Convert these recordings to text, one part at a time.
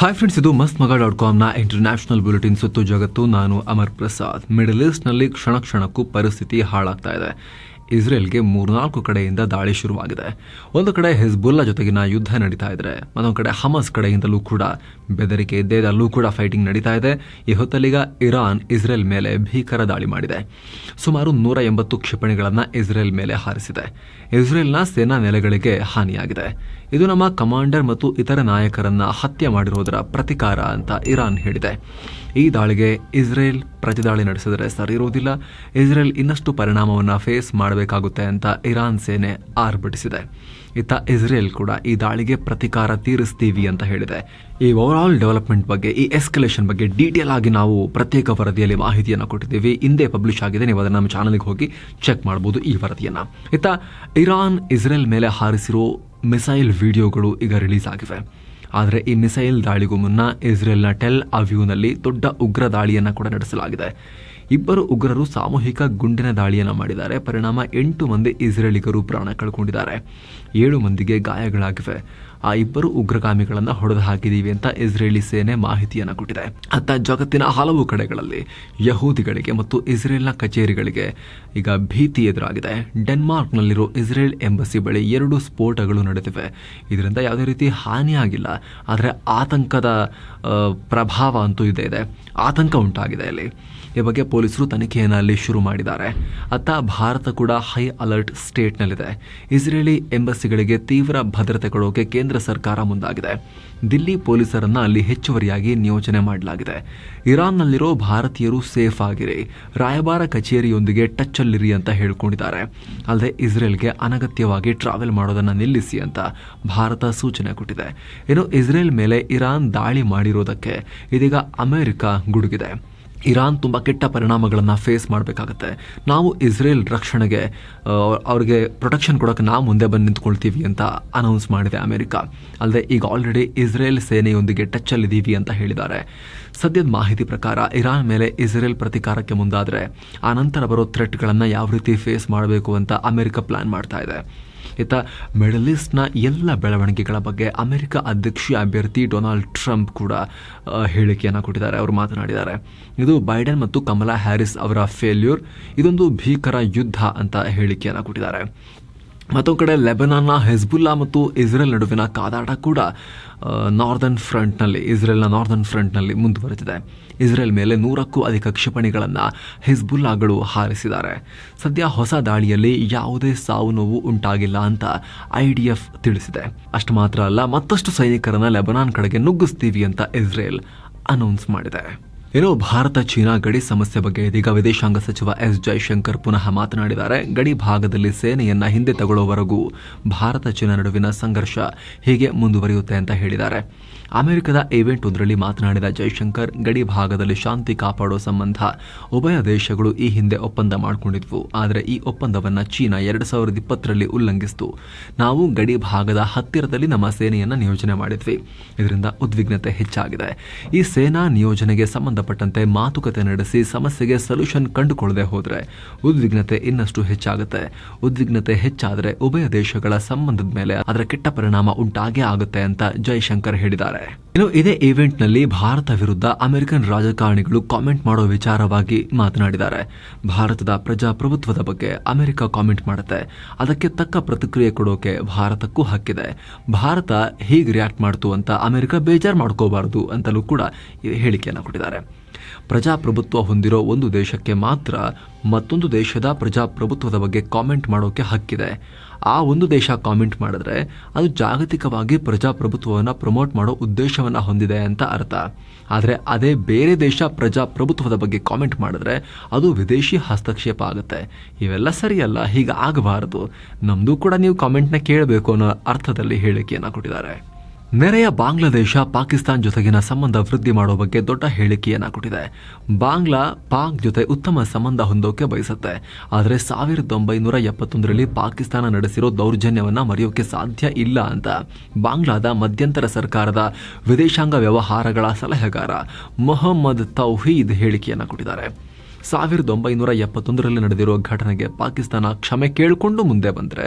Hi friends ಇದು ಮಸ್ತ್ ಮಗ ಡಾಟ್ ಕಾಮ್ನ ಇಂಟರ್ನ್ಯಾಷನಲ್ ಬುಲೆಟಿನ್ ಸುತ್ತು ಜಗತ್ತು ನಾನು ಅಮರ್ ಪ್ರಸಾದ್. ಮಿಡಲ್ ಈಸ್ಟ್ನಲ್ಲಿ ಕ್ಷಣ ಕ್ಷಣಕ್ಕೂ ಪರಿಸ್ಥಿತಿ ಹಾಳಾಗ್ತಾ ಇದೆ. ಇಸ್ರೇಲ್ಗೆ ಮೂರ್ನಾಲ್ಕು ಕಡೆಯಿಂದ ದಾಳಿ ಶುರುವಾಗಿದೆ. ಒಂದು ಕಡೆ ಹಿಜ್ಬುಲ್ಲಾ ಜೊತೆಗಿನ ಯುದ್ಧ ನಡೀತಾ ಇದ್ರೆ, ಮತ್ತೊಂದು ಕಡೆ ಹಮಸ್ ಕಡೆಯಿಂದಲೂ ಕೂಡ ಬೆದರಿಕೆ ಇದ್ದೇ ಕೂಡ ಫೈಟಿಂಗ್ ನಡೀತಾ ಇದೆ. ಈ ಹೊತ್ತಲ್ಲೀಗ ಇರಾನ್ ಇಸ್ರೇಲ್ ಮೇಲೆ ಭೀಕರ ದಾಳಿ ಮಾಡಿದೆ. ಸುಮಾರು ನೂರ ಎಂಬತ್ತು ಕ್ಷಿಪಣಿಗಳನ್ನು ಇಸ್ರೇಲ್ ಮೇಲೆ ಹಾರಿಸಿದೆ. ಇಸ್ರೇಲ್ನ ಸೇನಾ ನೆಲೆಗಳಿಗೆ ಹಾನಿಯಾಗಿದೆ. ಇದು ನಮ್ಮ ಕಮಾಂಡರ್ ಮತ್ತು ಇತರ ನಾಯಕರನ್ನ ಹತ್ಯೆ ಮಾಡಿರುವುದರ ಪ್ರತಿಕಾರ ಅಂತ ಇರಾನ್ ಹೇಳಿದೆ. ಈ ದಾಳಿಗೆ ಇಸ್ರೇಲ್ ಪ್ರತಿದಾಳಿ ನಡೆಸಿದರೆ ಸರಿ ಇರುವುದಿಲ್ಲ ಇಸ್ರೇಲ್ ಇನ್ನಷ್ಟು ಪರಿಣಾಮವನ್ನು ಫೇಸ್ ಮಾಡಬೇಕಾಗುತ್ತೆ ಅಂತ ಇರಾನ್ ಸೇನೆ ಆರ್ಭಟಿಸಿದೆ. ಇತ್ತ ಇಸ್ರೇಲ್ ಕೂಡ ಈ ದಾಳಿಗೆ ಪ್ರತಿಕಾರ ತೀರಿಸ್ತೀವಿ ಅಂತ ಹೇಳಿದೆ. ಈ ಓವರ್ ಆಲ್ ಡೆವಲಪ್ಮೆಂಟ್ ಬಗ್ಗೆ, ಈ ಎಸ್ಕಲೇಷನ್ ಬಗ್ಗೆ ಡೀಟೇಲ್ ಆಗಿ ನಾವು ಪ್ರತ್ಯೇಕ ವರದಿಯಲ್ಲಿ ಮಾಹಿತಿಯನ್ನು ಕೊಟ್ಟಿದ್ದೀವಿ. ಹಿಂದೆ ಪಬ್ಲಿಷ್ ಆಗಿದೆ, ನೀವು ಅದನ್ನು ನಮ್ಮ ಚಾನಲ್ಗೆ ಹೋಗಿ ಚೆಕ್ ಮಾಡಬಹುದು ಈ ವರದಿಯನ್ನು. ಇತ್ತ ಇರಾನ್, ಇಸ್ರೇಲ್ ಮೇಲೆ ಹಾರಿಸಿರೋ ಮಿಸೈಲ್ ವಿಡಿಯೋಗಳು ಈಗ ರಿಲೀಸ್ ಆಗಿವೆ. ಆದರೆ ಈ ಮಿಸೈಲ್ ದಾಳಿಗೂ ಮುನ್ನ ಇಸ್ರೇಲ್ನ ಟೆಲ್ ಅವ್ಯೂನಲ್ಲಿ ದೊಡ್ಡ ಉಗ್ರ ದಾಳಿಯನ್ನು ಕೂಡ ನಡೆಸಲಾಗಿದೆ. ಇಬ್ಬರು ಉಗ್ರರು ಸಾಮೂಹಿಕ ಗುಂಡಿನ ದಾಳಿಯನ್ನು ಮಾಡಿದ್ದಾರೆ. ಪರಿಣಾಮ ಎಂಟು ಮಂದಿ ಇಸ್ರೇಲಿಗರು ಪ್ರಾಣ ಕಳ್ಕೊಂಡಿದ್ದಾರೆ. ಏಳು ಮಂದಿಗೆ ಗಾಯಗಳಾಗಿವೆ. ಆ ಇಬ್ಬರು ಉಗ್ರಗಾಮಿಗಳನ್ನು ಹೊಡೆದು ಹಾಕಿದ್ದೀವಿ ಅಂತ ಇಸ್ರೇಲಿ ಸೇನೆ ಮಾಹಿತಿಯನ್ನು ಕೊಟ್ಟಿದೆ. ಅತ್ತ ಜಗತ್ತಿನ ಹಲವು ಕಡೆಗಳಲ್ಲಿ ಯಹೂದಿಗಳಿಗೆ ಮತ್ತು ಇಸ್ರೇಲ್ನ ಕಚೇರಿಗಳಿಗೆ ಈಗ ಭೀತಿ ಎದುರಾಗಿದೆ. ಡೆನ್ಮಾರ್ಕ್ನಲ್ಲಿರೋ ಇಸ್ರೇಲ್ ಎಂಬಸಿ ಬಳಿ ಎರಡು ಸ್ಫೋಟಗಳು ನಡೆದಿವೆ. ಇದರಿಂದ ಯಾವುದೇ ರೀತಿ ಹಾನಿಯಾಗಿಲ್ಲ. ಆದರೆ ಆತಂಕದ ಪ್ರಭಾವ ಅಂತೂ ಇದೆ ಇದೆ. ಆತಂಕ ಉಂಟಾಗಿದೆ ಅಲ್ಲಿ. ಈ ಬಗ್ಗೆ ಪೊಲೀಸರು ತನಿಖೆಯನ್ನು ಅಲ್ಲಿ ಶುರು ಮಾಡಿದ್ದಾರೆ. ಅತ್ತ ಭಾರತ ಕೂಡ ಹೈ ಅಲರ್ಟ್ ಸ್ಟೇಟ್ನಲ್ಲಿದೆ. ಇಸ್ರೇಲಿ ಎಂಬಸಿಗಳಿಗೆ ತೀವ್ರ ಭದ್ರತೆ ಕೊಡೋಕೆ ಕೇಂದ್ರ ಸರ್ಕಾರ ಮುಂದಾಗಿದೆ. ದಿಲ್ಲಿ ಪೊಲೀಸರನ್ನ ಅಲ್ಲಿ ಹೆಚ್ಚುವರಿಯಾಗಿ ನಿಯೋಜನೆ ಮಾಡಲಾಗಿದೆ. ಇರಾನ್ನಲ್ಲಿರೋ ಭಾರತೀಯರು ಸೇಫ್ ಆಗಿರಿ. ರಾಯಭಾರ ಕಚೇರಿಯೊಂದಿಗೆ ಟಚ್ ಅಲ್ಲಿರಿ ಅಂತ ಹೇಳ್ಕೊಂಡಿದ್ದಾರೆ. ಅಲ್ಲದೆ ಇಸ್ರೇಲ್ಗೆ ಅನಗತ್ಯವಾಗಿ ಟ್ರಾವೆಲ್ ಮಾಡೋದನ್ನು ನಿಲ್ಲಿಸಿ ಅಂತ ಭಾರತ ಸೂಚನೆ ಕೊಟ್ಟಿದೆ. ಇನ್ನು ಇಸ್ರೇಲ್ ಮೇಲೆ ಇರಾನ್ ದಾಳಿ ಮಾಡಿರೋದಕ್ಕೆ ಇದೀಗ ಅಮೆರಿಕ ಗುಡುಗಿದೆ. ಇರಾನ್ ತುಂಬ ಕೆಟ್ಟ ಪರಿಣಾಮಗಳನ್ನು ಫೇಸ್ ಮಾಡಬೇಕಾಗತ್ತೆ. ನಾವು ಇಸ್ರೇಲ್ ರಕ್ಷಣೆಗೆ ಅವ್ರಿಗೆ ಪ್ರೊಟೆಕ್ಷನ್ ಕೊಡೋಕ್ಕೆ ನಾವು ಮುಂದೆ ಬಂದು ನಿಂತ್ಕೊಳ್ತೀವಿ ಅಂತ ಅನೌನ್ಸ್ ಮಾಡಿದೆ ಅಮೆರಿಕ. ಅಲ್ಲದೆ ಈಗ ಆಲ್ರೆಡಿ ಇಸ್ರೇಲ್ ಸೇನೆಯೊಂದಿಗೆ ಟಚ್ಚಲ್ಲಿದ್ದೀವಿ ಅಂತ ಹೇಳಿದ್ದಾರೆ. ಸದ್ಯದ ಮಾಹಿತಿ ಪ್ರಕಾರ ಇರಾನ್ ಮೇಲೆ ಇಸ್ರೇಲ್ ಪ್ರತಿಕಾರಕ್ಕೆ ಮುಂದಾದರೆ, ಆ ನಂತರ ಬರೋ ಥ್ರೆಟ್ಗಳನ್ನು ಯಾವ ರೀತಿ ಫೇಸ್ ಮಾಡಬೇಕು ಅಂತ ಅಮೆರಿಕ ಪ್ಲ್ಯಾನ್ ಮಾಡ್ತಾ ಇದೆ. ಇತ್ತ ಮಿಡಲ್ ಈಸ್ಟ್ನ ಎಲ್ಲ ಬೆಳವಣಿಗೆಗಳ ಬಗ್ಗೆ ಅಮೆರಿಕ ಅಧ್ಯಕ್ಷೀಯ ಅಭ್ಯರ್ಥಿ ಡೊನಾಲ್ಡ್ ಟ್ರಂಪ್ ಕೂಡ ಹೇಳಿಕೆಯನ್ನು ಕೊಟ್ಟಿದ್ದಾರೆ. ಅವರು ಮಾತನಾಡಿದ್ದಾರೆ. ಇದು ಬೈಡನ್ ಮತ್ತು ಕಮಲಾ ಹ್ಯಾರಿಸ್ ಅವರ ಫೇಲ್ಯೂರ್ ಇದೊಂದು ಭೀಕರ ಯುದ್ಧ ಅಂತ ಹೇಳಿಕೆಯನ್ನು ಕೊಟ್ಟಿದ್ದಾರೆ. ಮತ್ತೊಂದು ಕಡೆ ಲೆಬನಾನ್ನ, ಹೆಜ್ಬುಲ್ಲಾ ಮತ್ತು ಇಸ್ರೇಲ್ ನಡುವಿನ ಕಾದಾಟ ಕೂಡ ನಾರ್ದರ್ನ್ ಫ್ರಂಟ್ನಲ್ಲಿ, ಇಸ್ರೇಲ್ನ ನಾರ್ದರ್ನ್ ಫ್ರಂಟ್ನಲ್ಲಿ ಮುಂದುವರೆದಿದೆ. ಇಸ್ರೇಲ್ ಮೇಲೆ ನೂರಕ್ಕೂ ಅಧಿಕ ಕ್ಷಿಪಣಿಗಳನ್ನು ಹಿಜ್ಬುಲ್ಲಾಗಳು ಹಾರಿಸಿದ್ದಾರೆ. ಸದ್ಯ ಹೊಸ ದಾಳಿಯಲ್ಲಿ ಯಾವುದೇ ಸಾವು ನೋವು ಉಂಟಾಗಿಲ್ಲ ಅಂತ ಐ ಡಿ ಎಫ್ ತಿಳಿಸಿದೆ. ಅಷ್ಟು ಮಾತ್ರ ಅಲ್ಲ, ಮತ್ತಷ್ಟು ಸೈನಿಕರನ್ನು ಲೆಬನಾನ್ ಕಡೆಗೆ ನುಗ್ಗಿಸ್ತೀವಿ ಅಂತ ಇಸ್ರೇಲ್ ಅನೌನ್ಸ್ ಮಾಡಿದೆ. ಇನ್ನು ಭಾರತ, ಚೀನಾ ಗಡಿ ಸಮಸ್ಯೆ ಬಗ್ಗೆ ಇದೀಗ ವಿದೇಶಾಂಗ ಸಚಿವ ಎಸ್ ಜೈಶಂಕರ್ ಪುನಃ ಮಾತನಾಡಿದ್ದಾರೆ. ಗಡಿ ಭಾಗದಲ್ಲಿ ಸೇನೆಯನ್ನ ಹಿಂದೆ ತಗೊಳ್ಳುವವರೆಗೂ ಭಾರತ, ಚೀನಾ ನಡುವಿನ ಸಂಘರ್ಷ ಹೀಗೆ ಮುಂದುವರಿಯುತ್ತೆ ಅಂತ ಹೇಳಿದ್ದಾರೆ. ಅಮೆರಿಕದ ಈವೆಂಟ್ ಒಂದರಲ್ಲಿ ಮಾತನಾಡಿದ ಜೈಶಂಕರ್, ಗಡಿ ಭಾಗದಲ್ಲಿ ಶಾಂತಿ ಕಾಪಾಡೋ ಸಂಬಂಧ ಉಭಯ ದೇಶಗಳು ಈ ಹಿಂದೆ ಒಪ್ಪಂದ ಮಾಡಿಕೊಂಡಿದ್ವು. ಆದರೆ ಈ ಒಪ್ಪಂದವನ್ನ ಚೀನಾ ಎರಡು ಸಾವಿರದ ಇಪ್ಪತ್ತರಲ್ಲಿ ಉಲ್ಲಂಘಿಸಿತು. ನಾವು ಗಡಿ ಭಾಗದ ಹತ್ತಿರದಲ್ಲಿ ನಮ್ಮ ಸೇನೆಯನ್ನ ನಿಯೋಜನೆ ಮಾಡಿದ್ವಿ. ಇದರಿಂದ ಉದ್ವಿಗ್ನತೆ ಹೆಚ್ಚಾಗಿದೆ. ಈ ಸೇನಾ ನಿಯೋಜನೆಗೆ ಸಂಬಂಧಪಟ್ಟಂತೆ ಮಾತುಕತೆ ನಡೆಸಿ ಸಮಸ್ಯೆಗೆ ಸೊಲ್ಯೂಷನ್ ಕಂಡುಕೊಳ್ಳದೆ ಹೋದರೆ ಉದ್ವಿಗ್ನತೆ ಇನ್ನಷ್ಟು ಹೆಚ್ಚಾಗುತ್ತೆ. ಉದ್ವಿಗ್ನತೆ ಹೆಚ್ಚಾದರೆ ಉಭಯ ದೇಶಗಳ ಸಂಬಂಧದ ಮೇಲೆ ಅದರ ಕೆಟ್ಟ ಪರಿಣಾಮ ಉಂಟಾಗೇ ಆಗುತ್ತೆ ಅಂತ ಜೈಶಂಕರ್ ಹೇಳಿದ್ದಾರೆ. ಇನ್ನು ಇದೇ ಇವೆಂಟ್ನಲ್ಲಿ ಭಾರತ ವಿರುದ್ಧ ಅಮೆರಿಕನ್ ರಾಜಕಾರಣಿಗಳು ಕಾಮೆಂಟ್ ಮಾಡೋ ವಿಚಾರವಾಗಿ ಮಾತನಾಡಿದ್ದಾರೆ. ಭಾರತದ ಪ್ರಜಾಪ್ರಭುತ್ವದ ಬಗ್ಗೆ ಅಮೆರಿಕ ಕಾಮೆಂಟ್ ಮಾಡುತ್ತೆ. ಅದಕ್ಕೆ ತಕ್ಕ ಪ್ರತಿಕ್ರಿಯೆ ಕೊಡೋಕೆ ಭಾರತಕ್ಕೂ ಹಕ್ಕಿದೆ. ಭಾರತ ಹೀಗೆ ರಿಯಾಕ್ಟ್ ಮಾಡ್ತು ಅಂತ ಅಮೆರಿಕ ಬೇಜಾರು ಮಾಡ್ಕೋಬಾರದು ಅಂತಲೂ ಕೂಡ ಹೇಳಿಕೆಯನ್ನು ಕೊಟ್ಟಿದ್ದಾರೆ. ಪ್ರಜಾಪ್ರಭುತ್ವ ಹೊಂದಿರೋ ಒಂದು ದೇಶಕ್ಕೆ ಮಾತ್ರ ಮತ್ತೊಂದು ದೇಶದ ಪ್ರಜಾಪ್ರಭುತ್ವದ ಬಗ್ಗೆ ಕಾಮೆಂಟ್ ಮಾಡೋಕ್ಕೆ ಹಕ್ಕಿದೆ. ಆ ಒಂದು ದೇಶ ಕಾಮೆಂಟ್ ಮಾಡಿದ್ರೆ ಅದು ಜಾಗತಿಕವಾಗಿ ಪ್ರಜಾಪ್ರಭುತ್ವವನ್ನು ಪ್ರಮೋಟ್ ಮಾಡೋ ಉದ್ದೇಶವನ್ನು ಹೊಂದಿದೆ ಅಂತ ಅರ್ಥ. ಆದರೆ ಅದೇ ಬೇರೆ ದೇಶ ಪ್ರಜಾಪ್ರಭುತ್ವದ ಬಗ್ಗೆ ಕಾಮೆಂಟ್ ಮಾಡಿದ್ರೆ ಅದು ವಿದೇಶಿ ಹಸ್ತಕ್ಷೇಪ ಆಗುತ್ತೆ. ಇವೆಲ್ಲ ಸರಿಯಲ್ಲ ಹೀಗೆ ಆಗಬಾರದು ನಮ್ಮದು ಕೂಡ ನೀವು ಕಾಮೆಂಟ್ನ ಕೇಳಬೇಕು ಅನ್ನೋ ಅರ್ಥದಲ್ಲಿ ಹೇಳಿಕೆಯನ್ನು ಕೊಟ್ಟಿದ್ದಾರೆ. ನೆರೆಯ ಬಾಂಗ್ಲಾದೇಶ ಪಾಕಿಸ್ತಾನ್ ಜೊತೆಗಿನ ಸಂಬಂಧ ವೃದ್ಧಿ ಮಾಡುವ ಬಗ್ಗೆ ದೊಡ್ಡ ಹೇಳಿಕೆಯನ್ನ ಕೊಟ್ಟಿದೆ. ಬಾಂಗ್ಲಾ ಪಾಕ್ ಜೊತೆ ಉತ್ತಮ ಸಂಬಂಧ ಹೊಂದೋಕೆ ಬಯಸುತ್ತೆ. ಆದರೆ ಸಾವಿರದ ಒಂಬೈನೂರ ಎಪ್ಪತ್ತೊಂದರಲ್ಲಿ ಪಾಕಿಸ್ತಾನ ನಡೆಸಿರೋ ದೌರ್ಜನ್ಯವನ್ನ ಮರೆಯೋಕೆ ಸಾಧ್ಯ ಇಲ್ಲ ಅಂತ ಬಾಂಗ್ಲಾದ ಮಧ್ಯಂತರ ಸರ್ಕಾರದ ವಿದೇಶಾಂಗ ವ್ಯವಹಾರಗಳ ಸಲಹೆಗಾರ ಮೊಹಮ್ಮದ್ ತೌಹೀದ್ ಹೇಳಿಕೆಯನ್ನ ಕೊಟ್ಟಿದ್ದಾರೆ. ಸಾವಿರದ ಒಂಬೈನೂರ ಎಪ್ಪತ್ತೊಂದರಲ್ಲಿ ನಡೆದಿರುವ ಘಟನೆಗೆ ಪಾಕಿಸ್ತಾನ ಕ್ಷಮೆ ಕೇಳಿಕೊಂಡು ಮುಂದೆ ಬಂದರೆ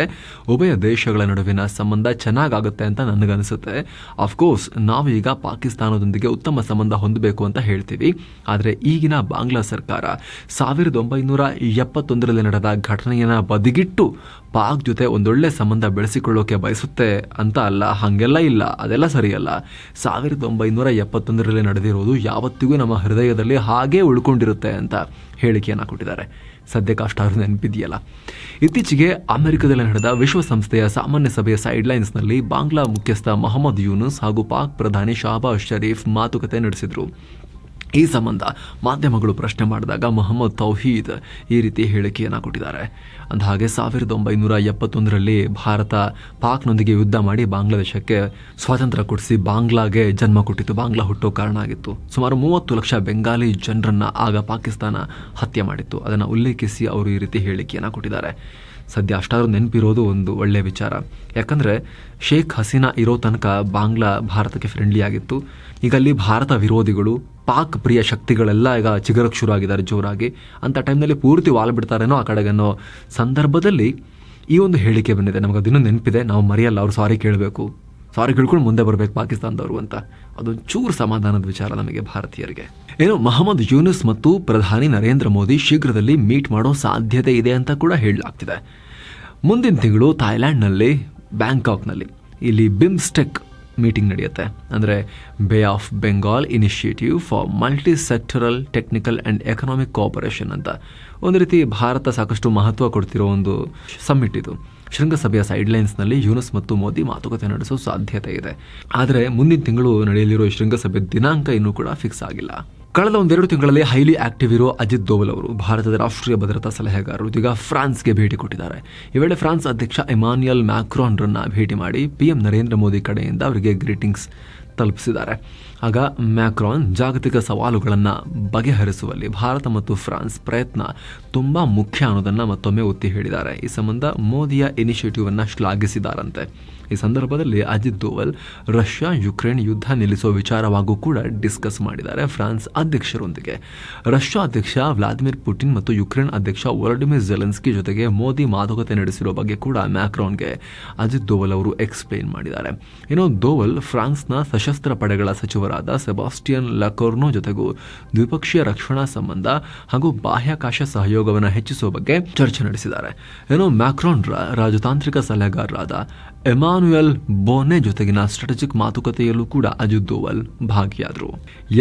ಉಭಯ ದೇಶಗಳ ನಡುವಿನ ಸಂಬಂಧ ಚೆನ್ನಾಗಾಗುತ್ತೆ ಅಂತ ನನಗನ್ನಿಸುತ್ತೆ ಅಫ್ಕೋರ್ಸ್ ನಾವು ಈಗ ಪಾಕಿಸ್ತಾನದೊಂದಿಗೆ ಉತ್ತಮ ಸಂಬಂಧ ಹೊಂದಬೇಕು ಅಂತ ಹೇಳ್ತೀವಿ. ಆದರೆ ಈಗಿನ ಬಾಂಗ್ಲಾ ಸರ್ಕಾರ ಸಾವಿರದ ಒಂಬೈನೂರ ಎಪ್ಪತ್ತೊಂದರಲ್ಲಿ ನಡೆದ ಘಟನೆಯನ್ನು ಬದಿಗಿಟ್ಟು ಪಾಕ್ ಜೊತೆ ಒಂದೊಳ್ಳೆ ಸಂಬಂಧ ಬೆಳೆಸಿಕೊಳ್ಳೋಕೆ ಬಯಸುತ್ತೆ ಅಂತ ಅಲ್ಲ, ಹಾಗೆಲ್ಲ ಇಲ್ಲ, ಅದೆಲ್ಲ ಸರಿಯಲ್ಲ. ಸಾವಿರದ ಒಂಬೈನೂರ ಎಪ್ಪತ್ತೊಂದರಲ್ಲಿ ನಡೆದಿರೋದು ಯಾವತ್ತಿಗೂ ನಮ್ಮ ಹೃದಯದಲ್ಲಿ ಹಾಗೇ ಉಳ್ಕೊಂಡಿರುತ್ತೆ ಅಂತ. ಹೇಳಿಕೆಯನ್ನು ಕೊಟ್ಟಿದ್ದಾರೆ. ಸದ್ಯಕ್ಕೆ ಅಷ್ಟಾದ್ರೂ ನೆನಪಿದೆಯಲ್ಲ. ಇತ್ತೀಚೆಗೆ ಅಮೆರಿಕದಲ್ಲಿ ನಡೆದ ವಿಶ್ವಸಂಸ್ಥೆಯ ಸಾಮಾನ್ಯ ಸಭೆಯ ಸೈಡ್ಲೈನ್ಸ್ನಲ್ಲಿ ಬಾಂಗ್ಲಾ ಮುಖ್ಯಸ್ಥ ಮೊಹಮ್ಮದ್ ಯೂನುಸ್ ಹಾಗೂ ಪಾಕ್ ಪ್ರಧಾನಿ ಶಾಬಾ ಶರೀಫ್ ಮಾತುಕತೆ ನಡೆಸಿದರು. ಈ ಸಂಬಂಧ ಮಾಧ್ಯಮಗಳು ಪ್ರಶ್ನೆ ಮಾಡಿದಾಗ ಮೊಹಮ್ಮದ್ ತೌಹೀದ್ ಈ ರೀತಿ ಹೇಳಿಕೆಯನ್ನು ಕೊಟ್ಟಿದ್ದಾರೆ. ಅಂದಹಾಗೆ ಸಾವಿರದ ಒಂಬೈನೂರ ಎಪ್ಪತ್ತೊಂದರಲ್ಲಿ ಭಾರತ ಪಾಕ್ನೊಂದಿಗೆ ಯುದ್ಧ ಮಾಡಿ ಬಾಂಗ್ಲಾದೇಶಕ್ಕೆ ಸ್ವಾತಂತ್ರ್ಯ ಕೊಡಿಸಿ ಬಾಂಗ್ಲಾಗೆ ಜನ್ಮ ಕೊಟ್ಟಿತ್ತು ಬಾಂಗ್ಲಾ ಹುಟ್ಟೋ ಕಾರಣ ಆಗಿತ್ತು. ಸುಮಾರು ಮೂವತ್ತು ಲಕ್ಷ ಬೆಂಗಾಲಿ ಜನರನ್ನು ಆಗ ಪಾಕಿಸ್ತಾನ ಹತ್ಯೆ ಮಾಡಿತ್ತು. ಅದನ್ನು ಉಲ್ಲೇಖಿಸಿ ಅವರು ಈ ರೀತಿ ಹೇಳಿಕೆಯನ್ನು ಕೊಟ್ಟಿದ್ದಾರೆ. ಸದ್ಯ ಅಷ್ಟಾದ್ರೂ ನೆನಪಿರೋದು ಒಂದು ಒಳ್ಳೆಯ ವಿಚಾರ. ಯಾಕಂದರೆ ಶೇಖ್ ಹಸೀನಾ ಇರೋ ತನಕ ಬಾಂಗ್ಲಾ ಭಾರತಕ್ಕೆ ಫ್ರೆಂಡ್ಲಿ ಆಗಿತ್ತು. ಈಗ ಅಲ್ಲಿ ಭಾರತ ವಿರೋಧಿಗಳು ಪಾಕ್ ಪ್ರಿಯ ಶಕ್ತಿಗಳೆಲ್ಲ ಈಗ ಚಿಗರಕ್ಕೆ ಶುರು ಆಗಿದ್ದಾರೆ ಜೋರಾಗಿ. ಅಂಥ ಟೈಮ್ನಲ್ಲಿ ಪೂರ್ತಿ ವಾಲ್ ಬಿಡ್ತಾರೇನೋ ಆ ಕಡೆಗೆ ಅನ್ನೋ ಸಂದರ್ಭದಲ್ಲಿ ಈ ಒಂದು ಹೇಳಿಕೆ ಬಂದಿದೆ. ನಮಗೆ ಅದಿನ್ನೂ ನೆನಪಿದೆ. ನಾವು ಮರೆಯಲ್ಲ. ಅವ್ರು ಸಾರಿ ಕೇಳಬೇಕು. ಸಾರಿ ಕೇಳ್ಕೊಂಡು ಮುಂದೆ ಬರಬೇಕು ಪಾಕಿಸ್ತಾನದವರು ಅಂತ. ಅದೊಂದು ಚೂರು ಸಮಾಧಾನದ ವಿಚಾರ ನಮಗೆ ಭಾರತೀಯರಿಗೆ. ಏನು, ಮಹಮ್ಮದ್ ಯೂನಿಸ್ ಮತ್ತು ಪ್ರಧಾನಿ ನರೇಂದ್ರ ಮೋದಿ ಶೀಘ್ರದಲ್ಲಿ ಮೀಟ್ ಮಾಡೋ ಸಾಧ್ಯತೆ ಇದೆ ಅಂತ ಕೂಡ ಹೇಳಲಾಗ್ತಿದೆ. ಮುಂದಿನ ತಿಂಗಳು ಥಾಯ್ಲ್ಯಾಂಡ್ನಲ್ಲಿ ಬ್ಯಾಂಕಾಕ್ನಲ್ಲಿ. ಇಲ್ಲಿ ಬಿಮ್ಸ್ಟೆಕ್ ಮೀಟಿಂಗ್ ನಡೆಯುತ್ತೆ. ಅಂದರೆ Bay of Bengal initiative for multi sectoral technical and economic cooperation ಅಂತ. ಒಂದು ರೀತಿ ಭಾರತ ಸಾಕಷ್ಟು ಮಹತ್ವ ಕೊಡ್ತಿರೋ ಒಂದು ಸಮ್ಮಿಟ್ ಇದು. ಶೃಂಗಸಭೆಯ ಸೈಡ್ಲೈನ್ಸ್ನಲ್ಲಿ ಯೂನಸ್ ಮತ್ತು ಮೋದಿ ಮಾತುಕತೆ ನಡೆಸೋ ಸಾಧ್ಯತೆ ಇದೆ. ಆದರೆ ಮುಂದಿನ ತಿಂಗಳು ನಡೆಯಲಿರೋ ಶೃಂಗಸಭೆ ದಿನಾಂಕ ಇನ್ನೂ ಕೂಡ ಫಿಕ್ಸ್ ಆಗಿಲ್ಲ. ಕಳೆದ ಒಂದೆರಡು ತಿಂಗಳಲ್ಲಿ ಹೈಲಿ ಆಕ್ಟಿವ್ ಇರೋ ಅಜಿತ್ ದೋವಲ್ ಅವರು ಭಾರತದ ರಾಷ್ಟ್ರೀಯ ಭದ್ರತಾ ಸಲಹೆಗಾರರು ಇದೀಗ ಫ್ರಾನ್ಸ್ಗೆ ಭೇಟಿ ಕೊಟ್ಟಿದ್ದಾರೆ. ಈ ವೇಳೆ ಫ್ರಾನ್ಸ್ ಅಧ್ಯಕ್ಷ ಎಮಾನ್ಯಲ್ ಮ್ಯಾಕ್ರಾನ್ರನ್ನ ಭೇಟಿ ಮಾಡಿ ಪಿಎಂ ನರೇಂದ್ರ ಮೋದಿ ಕಡೆಯಿಂದ ಅವರಿಗೆ ಗ್ರೀಟಿಂಗ್ಸ್ ತಲುಪಿಸಿದ್ದಾರೆ. ಆಗ ಮ್ಯಾಕ್ರಾನ್ ಜಾಗತಿಕ ಸವಾಲುಗಳನ್ನು ಬಗೆಹರಿಸುವಲ್ಲಿ ಭಾರತ ಮತ್ತು ಫ್ರಾನ್ಸ್ ಪ್ರಯತ್ನ ತುಂಬ ಮುಖ್ಯ ಅನ್ನೋದನ್ನು ಮತ್ತೊಮ್ಮೆ ಒತ್ತಿ ಹೇಳಿದ್ದಾರೆ. ಈ ಸಂಬಂಧ ಮೋದಿಯ ಇನಿಷಿಯೇಟಿವನ್ನು ಶ್ಲಾಘಿಸಿದಾರಂತೆ ಈ ಸಂದರ್ಭದಲ್ಲಿ ಅಜಿತ್ ದೋವಲ್ ರಷ್ಯಾ ಯುಕ್ರೇನ್ ಯುದ್ಧ ನಿಲ್ಲಿಸುವ ವಿಚಾರವಾಗೂ ಕೂಡ ಡಿಸ್ಕಸ್ ಮಾಡಿದ್ದಾರೆ ಫ್ರಾನ್ಸ್ ಅಧ್ಯಕ್ಷರೊಂದಿಗೆ. ರಷ್ಯಾ ಅಧ್ಯಕ್ಷ ವ್ಲಾದಿಮಿರ್ ಪುಟಿನ್ ಮತ್ತು ಯುಕ್ರೇನ್ ಅಧ್ಯಕ್ಷ ವೊಲಡಿಮಿರ್ ಜೆಲೆನ್ಸ್ಕಿ ಜೊತೆಗೆ ಮೋದಿ ಮಾತುಕತೆ ನಡೆಸಿರುವ ಬಗ್ಗೆ ಕೂಡ ಮ್ಯಾಕ್ರಾನ್ಗೆ ಅಜಿತ್ ದೋವಲ್ ಅವರು ಎಕ್ಸ್ಪ್ಲೇನ್ ಮಾಡಿದ್ದಾರೆ. ಇನ್ನು ದೋವಲ್ ಫ್ರಾನ್ಸ್ನ ಸಶಸ್ತ್ರ ಪಡೆಗಳ ಸಚಿವರಾದ ಸೆಬಾಸ್ಟಿಯನ್ ಲಕೋರ್ನೋ ಜೊತೆಗೂ ದ್ವಿಪಕ್ಷೀಯ ರಕ್ಷಣಾ ಸಂಬಂಧ ಹಾಗೂ ಬಾಹ್ಯಾಕಾಶ ಸಹಯೋಗವನ್ನು ಹೆಚ್ಚಿಸುವ ಬಗ್ಗೆ ಚರ್ಚೆ ನಡೆಸಿದ್ದಾರೆ. ಇನ್ನು ಮ್ಯಾಕ್ರಾನ್ರ ರಾಜತಾಂತ್ರಿಕ ಸಲಹೆಗಾರರಾದ ಎಮಾನ್ಯುಯಲ್ ಬೋನೆ ಜೊತೆಗಿನ ಸ್ಟ್ರಾಟಜಿಕ್ ಮಾತುಕತೆಯಲ್ಲೂ ಕೂಡ ಅಜಿತ್ ದೋವಲ್ ಭಾಗಿಯಾದರು.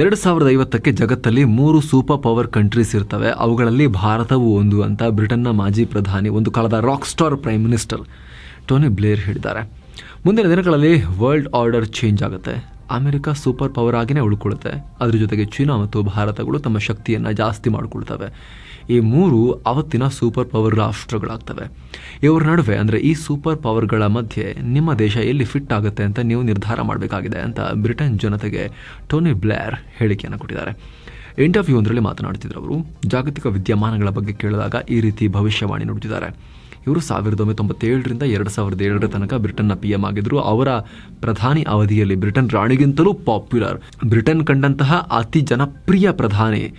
ಎರಡು ಸಾವಿರದ ಐವತ್ತಕ್ಕೆ ಜಗತ್ತಲ್ಲಿ ಮೂರು ಸೂಪರ್ ಪವರ್ ಕಂಟ್ರೀಸ್ ಇರ್ತವೆ. ಅವುಗಳಲ್ಲಿ ಭಾರತವು ಒಂದು ಅಂತ ಬ್ರಿಟನ್ನ ಮಾಜಿ ಪ್ರಧಾನಿ, ಒಂದು ಕಾಲದ rock star prime minister Tony Blair ಹೇಳಿದ್ದಾರೆ. ಮುಂದಿನ ದಿನಗಳಲ್ಲಿ ವರ್ಲ್ಡ್ ಆರ್ಡರ್ ಚೇಂಜ್ ಆಗುತ್ತೆ. ಅಮೆರಿಕ ಸೂಪರ್ ಪವರ್ ಆಗಿನೇ ಉಳ್ಕೊಳ್ಳುತ್ತೆ. ಅದರ ಜೊತೆಗೆ ಚೀನಾ ಮತ್ತು ಭಾರತಗಳು ತಮ್ಮ ಶಕ್ತಿಯನ್ನು ಜಾಸ್ತಿ ಮಾಡಿಕೊಳ್ತವೆ. ಈ ಮೂರು ಅವತ್ತಿನ ಸೂಪರ್ ಪವರ್ ರಾಷ್ಟ್ರಗಳಾಗ್ತವೆ ಇವರ ನಡುವೆ ಅಂದರೆ ಈ ಸೂಪರ್ ಪವರ್ಗಳ ಮಧ್ಯೆ ನಿಮ್ಮ ದೇಶ ಎಲ್ಲಿ ಫಿಟ್ ಆಗುತ್ತೆ ಅಂತ ನೀವು ನಿರ್ಧಾರ ಮಾಡಬೇಕಾಗಿದೆ ಅಂತ ಬ್ರಿಟನ್ ಜನತೆಗೆ ಟೋನಿ ಬ್ಲೇರ್ ಹೇಳಿಕೆಯನ್ನು ಕೊಟ್ಟಿದ್ದಾರೆ. ಇಂಟರ್ವ್ಯೂ ಒಂದರಲ್ಲಿ ಮಾತನಾಡ್ತಿದ್ರು ಅವರು, ಜಾಗತಿಕ ವಿದ್ಯಮಾನಗಳ ಬಗ್ಗೆ ಕೇಳಿದಾಗ ಈ ರೀತಿ ಭವಿಷ್ಯವಾಣಿ ನುಡಿದಿದ್ದಾರೆ. ಇವರು ಸಾವಿರದ ಒಂಬೈನೂರ ತೊಂಬತ್ತೇಳರಿಂದ ಎರಡು ಸಾವಿರದ ಏಳರ ತನಕ ಬ್ರಿಟನ್ನ ಪಿ ಎಂ ಆಗಿದ್ದರು ಅವರ ಪ್ರಧಾನಿ ಅವಧಿಯಲ್ಲಿ ಬ್ರಿಟನ್ ರಾಣಿಗಿಂತಲೂ ಪಾಪ್ಯುಲರ್. ಬ್ರಿಟನ್ ಕಂಡಂತಹ ಅತಿ ಜನಪ್ರಿಯ ಪ್ರಧಾನಿ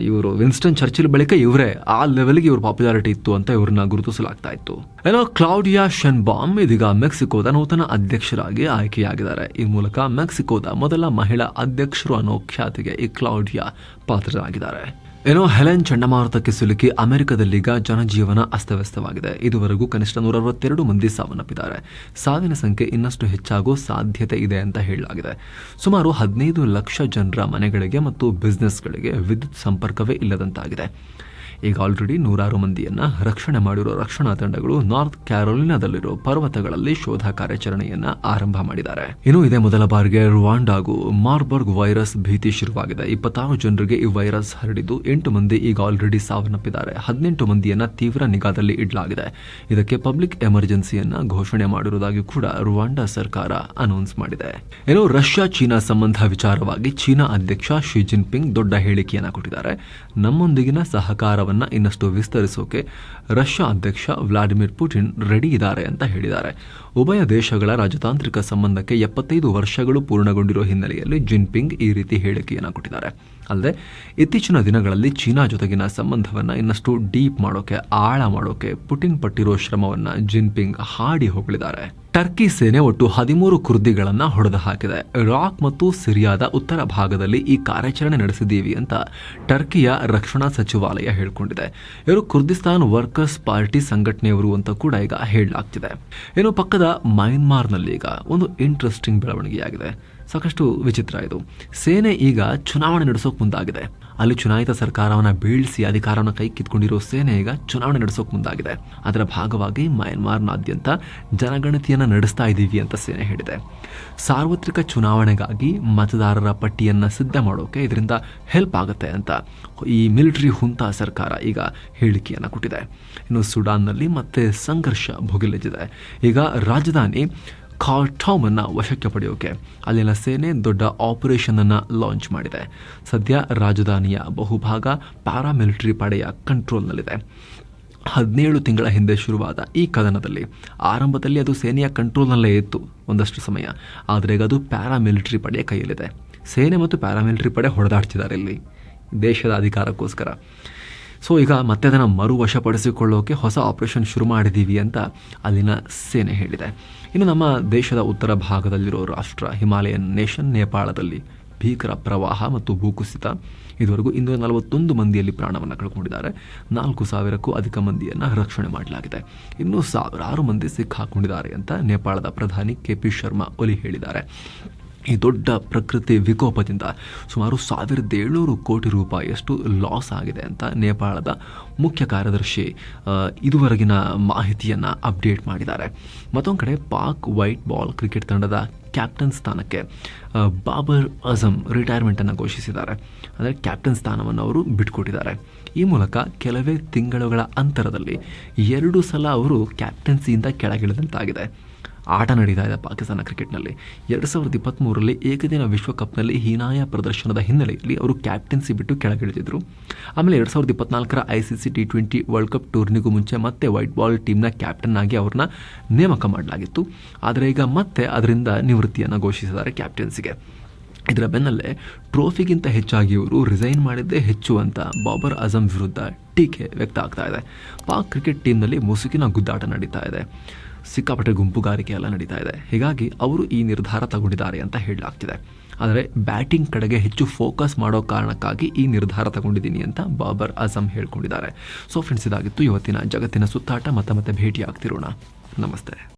ಇವರು ವಿನ್ಸ್ಟನ್ ಚರ್ಚಿಲ್ ಬಳಿಕ ಇವರೇ ಆ ಲೆವೆಲ್ಗೆ ಇವ್ರ ಪಾಪ್ಯುಲಾರಿಟಿ ಇತ್ತು ಅಂತ ಇವ್ರನ್ನ ಗುರುತಿಸಲಾಗ್ತಾ ಇತ್ತು. ಏನೋ ಕ್ಲೌಡಿಯಾ ಶೆನ್ಬಾಮ್ ಇದೀಗ ಮೆಕ್ಸಿಕೋದ ನೂತನ ಅಧ್ಯಕ್ಷರಾಗಿ ಆಯ್ಕೆಯಾಗಿದ್ದಾರೆ. ಈ ಮೂಲಕ ಮೆಕ್ಸಿಕೋದ ಮೊದಲ ಮಹಿಳಾ ಅಧ್ಯಕ್ಷರು ಅನ್ನೋ ಖ್ಯಾತಿಗೆ ಈ ಕ್ಲೌಡಿಯಾ ಪಾತ್ರರಾಗಿದ್ದಾರೆ. ಏನೋ ಹೆಲೆನ್ ಚಂಡಮಾರುತಕ್ಕೆ ಸಿಲುಕಿ ಅಮೆರಿಕದಲ್ಲೀಗ ಜನಜೀವನ ಅಸ್ತವ್ಯಸ್ತವಾಗಿದೆ. ಇದುವರೆಗೂ ಕನಿಷ್ಠ ನೂರ ಅರವತ್ತೆರಡು ಮಂದಿ ಸಾವನ್ನಪ್ಪಿದ್ದಾರೆ. ಸಾವಿನ ಸಂಖ್ಯೆ ಇನ್ನಷ್ಟು ಹೆಚ್ಚಾಗೋ ಸಾಧ್ಯತೆ ಇದೆ ಅಂತ ಹೇಳಲಾಗಿದೆ. ಸುಮಾರು ಹದಿನೈದು ಲಕ್ಷ ಜನರ ಮನೆಗಳಿಗೆ ಮತ್ತು ಬಿಸ್ನೆಸ್ಗಳಿಗೆ ವಿದ್ಯುತ್ ಸಂಪರ್ಕವೇ ಇಲ್ಲದಂತಾಗಿದೆ. ಈಗ ಆಲ್ರೆಡಿ ನೂರಾರು ಮಂದಿಯನ್ನ ರಕ್ಷಣೆ ಮಾಡಿರೋ ರಕ್ಷಣಾ ತಂಡಗಳು ನಾರ್ತ್ ಕ್ಯಾರೋಲಿನಾದಲ್ಲಿರೋ ಪರ್ವತಗಳಲ್ಲಿ ಶೋಧ ಕಾರ್ಯಾಚರಣೆಯನ್ನ ಆರಂಭ ಮಾಡಿದ್ದಾರೆ. ಇನ್ನು ಇದೇ ಮೊದಲ ಬಾರಿಗೆ ರುವಾಂಡಾಗೂ ಮಾರ್ಬರ್ಗ್ ವೈರಸ್ ಭೀತಿ ಶುರುವಾಗಿದೆ. ಇಪ್ಪತ್ತಾರು ಜನರಿಗೆ ಈ ವೈರಸ್ ಹರಡಿದ್ದು ಎಂಟು ಮಂದಿ ಈಗ ಆಲ್ರೆಡಿ ಸಾವನ್ನಪ್ಪಿದ್ದಾರೆ. ಹದಿನೆಂಟು ಮಂದಿಯನ್ನ ತೀವ್ರ ನಿಗಾದಲ್ಲಿ ಇಡಲಾಗಿದೆ. ಇದಕ್ಕೆ ಪಬ್ಲಿಕ್ ಎಮರ್ಜೆನ್ಸಿಯನ್ನ ಘೋಷಣೆ ಮಾಡಿರುವುದಾಗಿ ಕೂಡ ರುವಾಂಡಾ ಸರ್ಕಾರ ಅನೌನ್ಸ್ ಮಾಡಿದೆ. ಇನ್ನು ರಷ್ಯಾ ಚೀನಾ ಸಂಬಂಧ ವಿಚಾರವಾಗಿ ಚೀನಾ ಅಧ್ಯಕ್ಷ ಶಿ ಜಿನ್ಪಿಂಗ್ ದೊಡ್ಡ ಹೇಳಿಕೆಯನ್ನ ಕೊಟ್ಟಿದ್ದಾರೆ. ನಮ್ಮೊಂದಿಗಿನ ಸಹಕಾರವನ್ನ ಇನ್ನಷ್ಟು ವಿಸ್ತರಿಸೋಕೆ ರಷ್ಯಾ ಅಧ್ಯಕ್ಷ ವ್ಲಾಡಿಮಿರ್ ಪುಟಿನ್ ರೆಡಿ ಇದ್ದಾರೆ ಅಂತ ಹೇಳಿದ್ದಾರೆ. ಉಭಯ ದೇಶಗಳ ರಾಜತಾಂತ್ರಿಕ ಸಂಬಂಧಕ್ಕೆ ಎಪ್ಪತ್ತೈದು ವರ್ಷಗಳು ಪೂರ್ಣಗೊಂಡಿರೋ ಹಿನ್ನೆಲೆಯಲ್ಲಿ ಜಿನ್ಪಿಂಗ್ ಈ ರೀತಿ ಹೇಳಿಕೆಯನ್ನು ಕೊಟ್ಟಿದ್ದಾರೆ. ಅಲ್ಲದೆ, ಇತ್ತೀಚಿನ ದಿನಗಳಲ್ಲಿ ಚೀನಾ ಜೊತೆಗಿನ ಸಂಬಂಧವನ್ನು ಇನ್ನಷ್ಟು ಡೀಪ್ ಮಾಡೋಕೆ, ಆಳ ಮಾಡೋಕೆ ಪುಟಿನ್ ಪಟ್ಟಿರೋ ಶ್ರಮವನ್ನು ಜಿನ್ಪಿಂಗ್ ಹಾಡಿ ಹೊಗಳಿದ್ದಾರೆ. ಟರ್ಕಿ ಸೇನೆ ಒಟ್ಟು ಹದಿಮೂರು ಕುರ್ದಿಗಳನ್ನು ಹೊಡೆದು ಹಾಕಿದೆ. ಇರಾಕ್ ಮತ್ತು ಸಿರಿಯಾದ ಉತ್ತರ ಭಾಗದಲ್ಲಿ ಈ ಕಾರ್ಯಾಚರಣೆ ನಡೆಸಿದ್ದೀವಿ ಅಂತ ಟರ್ಕಿಯ ರಕ್ಷಣಾ ಸಚಿವಾಲಯ ಹೇಳಿಕೊಂಡಿದೆ. ಇವರು ಕುರ್ದಿಸ್ತಾನ್ ವರ್ಕರ್ಸ್ ಪಾರ್ಟಿ ಸಂಘಟನೆಯವರು ಅಂತ ಕೂಡ ಈಗ ಹೇಳಲಾಗ್ತಿದೆ. ಏನು ಪಕ್ಕದ ಮಯನ್ಮಾರ್ನಲ್ಲಿ ಈಗ ಒಂದು ಇಂಟ್ರೆಸ್ಟಿಂಗ್ ಬೆಳವಣಿಗೆಯಾಗಿದೆ. ಸಾಕಷ್ಟು ವಿಚಿತ್ರ ಇದು. ಸೇನೆ ಈಗ ಚುನಾವಣೆ ನಡೆಸೋಕೆ ಮುಂದಾಗಿದೆ. ಅಲ್ಲಿ ಚುನಾಯಿತ ಸರ್ಕಾರವನ್ನು ಬೀಳಿಸಿ ಅಧಿಕಾರವನ್ನು ಕೈ ಕಿತ್ಕೊಂಡಿರೋ ಸೇನೆ ಈಗ ಚುನಾವಣೆ ನಡೆಸೋಕೆ ಮುಂದಾಗಿದೆ. ಅದರ ಭಾಗವಾಗಿ ಮ್ಯಾನ್ಮಾರ್ನಾದ್ಯಂತ ಜನಗಣತಿಯನ್ನು ನಡೆಸ್ತಾ ಇದ್ದೀವಿ ಅಂತ ಸೇನೆ ಹೇಳಿದೆ. ಸಾರ್ವತ್ರಿಕ ಚುನಾವಣೆಗಾಗಿ ಮತದಾರರ ಪಟ್ಟಿಯನ್ನು ಸಿದ್ಧ ಮಾಡೋಕೆ ಇದರಿಂದ ಹೆಲ್ಪ್ ಆಗುತ್ತೆ ಅಂತ ಈ ಮಿಲಿಟರಿ ಹುಂತಾ ಸರ್ಕಾರ ಈಗ ಹೇಳಿಕೆಯನ್ನು ಕೊಟ್ಟಿದೆ. ಇನ್ನು ಸುಡಾನ್ನಲ್ಲಿ ಮತ್ತೆ ಸಂಘರ್ಷ ಭುಗಿಲೆದ್ದಿದೆ. ಈಗ ರಾಜಧಾನಿ ಖಾರ್ಟೌಮ್ ಅನ್ನ ವಶಕ್ಕೆ ಪಡೆಯೋಕೆ ಅಲ್ಲಿನ ಸೇನೆ ದೊಡ್ಡ ಆಪರೇಷನ್ ಅನ್ನ ಲಾಂಚ್ ಮಾಡಿದೆ. ಸದ್ಯ ರಾಜಧಾನಿಯ ಬಹುಭಾಗ ಪ್ಯಾರಾಮಿಲಿಟರಿ ಪಡೆಯ ಕಂಟ್ರೋಲ್ನಲ್ಲಿದೆ ಹದಿನೇಳು ತಿಂಗಳ ಹಿಂದೆ ಶುರುವಾದ ಈ ಕದನದಲ್ಲಿ ಆರಂಭದಲ್ಲಿ ಅದು ಸೇನೆಯ ಕಂಟ್ರೋಲ್ನಲ್ಲೇ ಇತ್ತು ಒಂದಷ್ಟು ಸಮಯ. ಆದರೆ ಈಗ ಅದು ಪ್ಯಾರಾಮಿಲಿಟರಿ ಪಡೆಯ ಕೈಯಲ್ಲಿದೆ. ಸೇನೆ ಮತ್ತು ಪ್ಯಾರಾಮಿಲಿಟರಿ ಪಡೆ ಹೊಡೆದಾಡ್ತಿದ್ದಾರೆ ಇಲ್ಲಿ. ದೇಶದ ಅಧಿಕಾರಕ್ಕೋಸ್ಕರ. ಸೊ ಈಗ ಮತ್ತೆ ಅದನ್ನು ಮರು ವಶಪಡಿಸಿಕೊಳ್ಳೋಕೆ ಹೊಸ ಆಪರೇಷನ್ ಶುರು ಮಾಡಿದ್ದೀವಿ ಅಂತ ಅಲ್ಲಿನ ಸೇನೆ ಹೇಳಿದೆ. ಇನ್ನು ನಮ್ಮ ದೇಶದ ಉತ್ತರ ಭಾಗದಲ್ಲಿರೋ ರಾಷ್ಟ್ರ ಹಿಮಾಲಯನ್ ನೇಷನ್, ನೇಪಾಳದಲ್ಲಿ ಭೀಕರ ಪ್ರವಾಹ ಮತ್ತು ಭೂಕುಸಿತ. ಇದುವರೆಗೂ ಇನ್ನೂರ ನಲವತ್ತೊಂದು ಮಂದಿಯಲ್ಲಿ ಪ್ರಾಣವನ್ನು ಕಳ್ಕೊಂಡಿದ್ದಾರೆ. ನಾಲ್ಕು ಸಾವಿರಕ್ಕೂ ಅಧಿಕ ಮಂದಿಯನ್ನು ರಕ್ಷಣೆ ಮಾಡಲಾಗಿದೆ. ಇನ್ನೂ ಸಾವಿರಾರು ಮಂದಿ ಸಿಕ್ಕಾಕೊಂಡಿದ್ದಾರೆ ಅಂತ ನೇಪಾಳದ ಪ್ರಧಾನಿ ಕೆ ಪಿ ಶರ್ಮಾ ಒಲಿ ಹೇಳಿದ್ದಾರೆ. ಈ ದೊಡ್ಡ ಪ್ರಕೃತಿ ವಿಕೋಪದಿಂದ ಸುಮಾರು ಸಾವಿರದ ಏಳ್ನೂರು ಕೋಟಿ ರೂಪಾಯಿಯಷ್ಟು ಲಾಸ್ ಆಗಿದೆ ಅಂತ ನೇಪಾಳದ ಮುಖ್ಯ ಕಾರ್ಯದರ್ಶಿ ಇದುವರೆಗಿನ ಮಾಹಿತಿಯನ್ನು ಅಪ್ಡೇಟ್ ಮಾಡಿದ್ದಾರೆ. ಮತ್ತೊಂದು ಕಡೆ ಪಾಕ್ ವೈಟ್ ಬಾಲ್ ಕ್ರಿಕೆಟ್ ತಂಡದ ಕ್ಯಾಪ್ಟನ್ ಸ್ಥಾನಕ್ಕೆ ಬಾಬರ್ ಅಜಮ್ ರಿಟೈರ್ಮೆಂಟನ್ನು ಘೋಷಿಸಿದ್ದಾರೆ. ಅಂದರೆ ಕ್ಯಾಪ್ಟನ್ ಸ್ಥಾನವನ್ನು ಅವರು ಬಿಟ್ಕೊಟ್ಟಿದ್ದಾರೆ. ಈ ಮೂಲಕ ಕೆಲವೇ ತಿಂಗಳುಗಳ ಅಂತರದಲ್ಲಿ ಎರಡು ಸಲ ಅವರು ಕ್ಯಾಪ್ಟನ್ಸಿಯಿಂದ ಕೆಳಗಿಳಿದಂತಾಗಿದೆ. ಆಟ ನಡೀತಾ ಇದೆ ಪಾಕಿಸ್ತಾನ ಕ್ರಿಕೆಟ್ನಲ್ಲಿ. ಎರಡು ಸಾವಿರದ ಇಪ್ಪತ್ತ್ಮೂರರಲ್ಲಿ ಏಕದಿನ ವಿಶ್ವಕಪ್ನಲ್ಲಿ ಹೀನಾಯ ಪ್ರದರ್ಶನದ ಹಿನ್ನೆಲೆಯಲ್ಲಿ ಅವರು ಕ್ಯಾಪ್ಟನ್ಸಿ ಬಿಟ್ಟು ಕೆಳಗಿಳಿದಿದ್ದರು ಆಮೇಲೆ ಎರಡು ಸಾವಿರದ ಇಪ್ಪತ್ನಾಲ್ಕರ I C C T twenty world cup ಟೂರ್ನಿಗೂ ಮುಂಚೆ ಮತ್ತೆ ವೈಟ್ ಬಾಲ್ ಟೀಮ್ನ ಕ್ಯಾಪ್ಟನ್ ಆಗಿ ಅವ್ರನ್ನ ನೇಮಕ ಮಾಡಲಾಗಿತ್ತು. ಆದರೆ ಈಗ ಮತ್ತೆ ಅದರಿಂದ ನಿವೃತ್ತಿಯನ್ನು ಘೋಷಿಸಿದ್ದಾರೆ ಕ್ಯಾಪ್ಟನ್ಸಿಗೆ ಇದರ ಬೆನ್ನಲ್ಲೇ ಟ್ರೋಫಿಗಿಂತ ಹೆಚ್ಚಾಗಿ ಇವರು ರಿಸೈನ್ ಮಾಡಿದ್ದೇ ಹೆಚ್ಚು ಅಂತ ಬಾಬರ್ ಅಜಮ್ ವಿರುದ್ಧ ಟೀಕೆ ವ್ಯಕ್ತ ಆಗ್ತಾ ಇದೆ. ಪಾಕ್ ಕ್ರಿಕೆಟ್ ಟೀಮ್ನಲ್ಲಿ ಮುಸುಕಿನ ಗುದ್ದಾಟ ನಡೀತಾ ಇದೆ. ಸಿಕ್ಕಾಪಟ್ಟೆ ಗುಂಪುಗಾರಿಕೆ ಎಲ್ಲ ನಡೀತಾ ಇದೆ. ಹೀಗಾಗಿ ಅವರು ಈ ನಿರ್ಧಾರ ತಗೊಂಡಿದ್ದಾರೆ ಅಂತ ಹೇಳಲಾಗ್ತಿದೆ. ಆದರೆ ಬ್ಯಾಟಿಂಗ್ ಕಡೆಗೆ ಹೆಚ್ಚು ಫೋಕಸ್ ಮಾಡೋ ಕಾರಣಕ್ಕಾಗಿ ಈ ನಿರ್ಧಾರ ತಗೊಂಡಿದ್ದೀನಿ ಅಂತ ಬಾಬರ್ ಅಜಮ್ ಹೇಳ್ಕೊಂಡಿದ್ದಾರೆ. ಸೊ ಫ್ರೆಂಡ್ಸ್ ಇದಾಗಿತ್ತು ಇವತ್ತಿನ ಜಗತ್ತಿನ ಸುತ್ತಾಟ. ಮತ್ತೆ ಮತ್ತೆ ಭೇಟಿ ಆಗ್ತಿರೋಣ ನಮಸ್ತೆ.